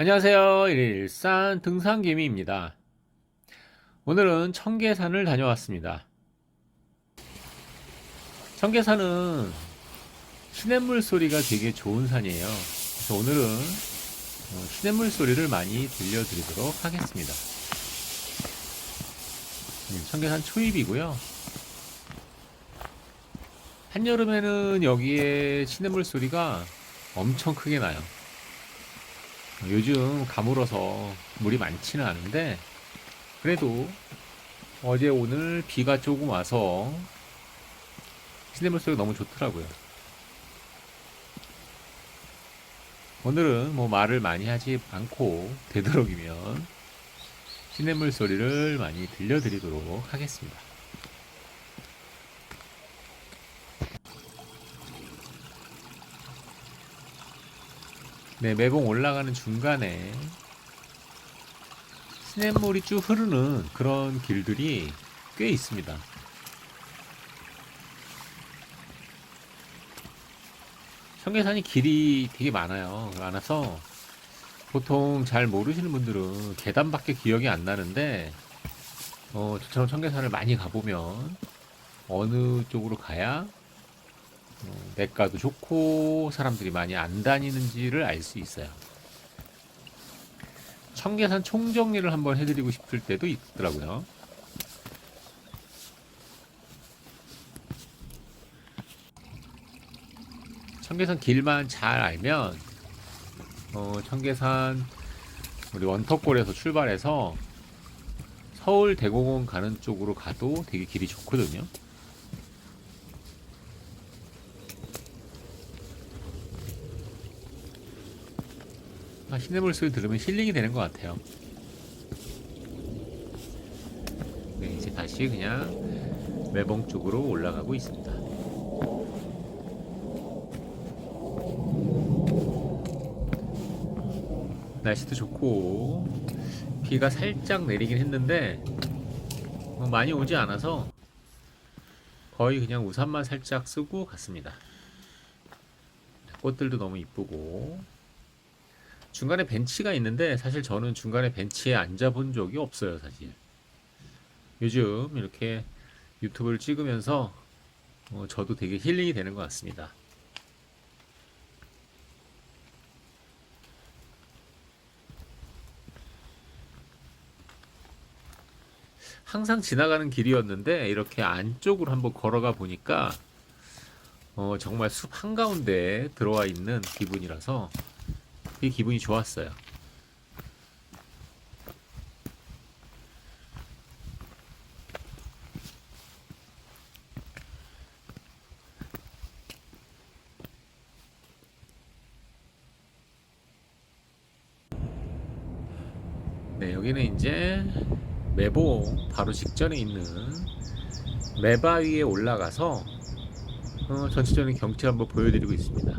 안녕하세요. 일산 등산개미입니다. 오늘은 청계산을 다녀왔습니다. 청계산은 시냇물 소리가 되게 좋은 산이에요. 그래서 오늘은 어, 시냇물 소리를 많이 들려드리도록 하겠습니다. 음, 청계산 초입이고요. 한여름에는 여기에 시냇물 소리가 엄청 크게 나요. 요즘 가물어서 물이 많지는 않은데 그래도 어제 오늘 비가 조금 와서 시냇물 소리가 너무 좋더라고요. 오늘은 뭐 말을 많이 하지 않고 되도록이면 시냇물 소리를 많이 들려드리도록 하겠습니다. 네, 매봉 올라가는 중간에 시냇물이 쭉 흐르는 그런 길들이 꽤 있습니다. 청계산이 길이 되게 많아요. 많아서 보통 잘 모르시는 분들은 계단밖에 기억이 안 나는데 어, 저처럼 청계산을 많이 가보면 어느 쪽으로 가야 어, 내과도 좋고 사람들이 많이 안 다니는지를 알 수 있어요. 청계산 총정리를 한번 해드리고 싶을 때도 있더라고요. 청계산 길만 잘 알면 어, 청계산 우리 원턱골에서 출발해서 서울 대공원 가는 쪽으로 가도 되게 길이 좋거든요. 아, 시냇물 소리 들으면 힐링이 되는 것 같아요. 네, 이제 다시 그냥 매봉 쪽으로 올라가고 있습니다. 날씨도 좋고 비가 살짝 내리긴 했는데 뭐 많이 오지 않아서 거의 그냥 우산만 살짝 쓰고 갔습니다. 꽃들도 너무 이쁘고 중간에 벤치가 있는데 사실 저는 중간에 벤치에 앉아 본 적이 없어요, 사실. 요즘 이렇게 유튜브를 찍으면서 어, 저도 되게 힐링이 되는 것 같습니다. 항상 지나가는 길이었는데 이렇게 안쪽으로 한번 걸어가 보니까 어, 정말 숲 한가운데 들어와 있는 기분이라서 되게 기분이 좋았어요. 네, 여기는 이제 매봉 바로 직전에 있는 매바 위에 올라가서 어, 전체적인 경치를 한번 보여드리고 있습니다.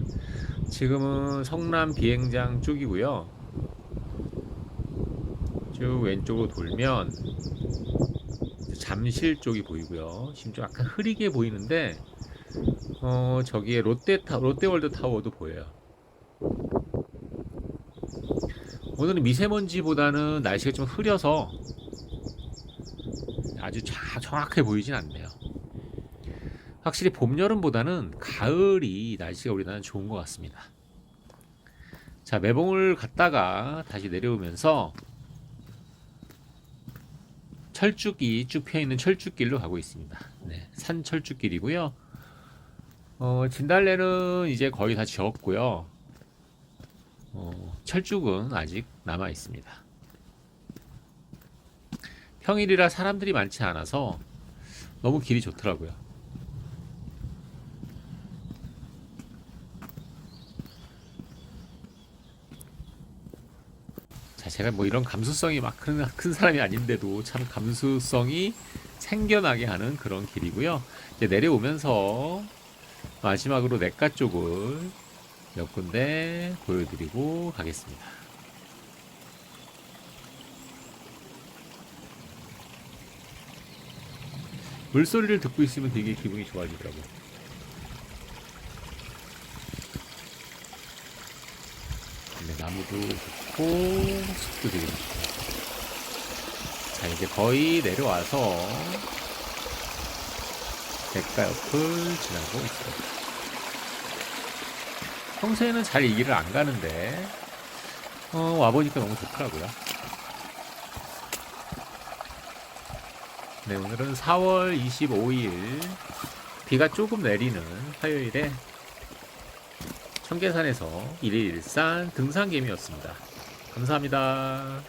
지금은 성남 비행장 쪽이고요. 쭉 왼쪽으로 돌면 잠실 쪽이 보이고요. 좀 약간 흐리게 보이는데 어, 저기에 롯데 타 롯데월드 타워도 보여요. 오늘은 미세먼지보다는 날씨가 좀 흐려서 아주 자, 정확하게 보이진 않네요. 확실히 봄, 여름보다는 가을이 날씨가 우리나라는 좋은 것 같습니다. 자, 매봉을 갔다가 다시 내려오면서 철쭉이 쭉 펴있는 철쭉길로 가고 있습니다. 네, 산 철쭉길이고요. 어, 진달래는 이제 거의 다 지었고요. 어, 철쭉은 아직 남아 있습니다. 평일이라 사람들이 많지 않아서 너무 길이 좋더라고요. 자, 제가 뭐 이런 감수성이 막 큰 큰 사람이 아닌데도 참 감수성이 생겨나게 하는 그런 길이고요. 이제 내려오면서 마지막으로 내과 쪽을 몇 군데 보여드리고 가겠습니다. 물소리를 듣고 있으면 되게 기분이 좋아지더라고요. 근데 나 나무도 좋고 숲도 되게 좋고 자 이제 거의 내려와서 백가 옆을 지나고 있습니다. 평소에는 잘 이 길을 안 가는데 어, 와보니까 너무 좋더라고요. 네 오늘은 4월 25일 비가 조금 내리는 화요일에 청계산에서 일일 일산 등산개미였습니다. 감사합니다.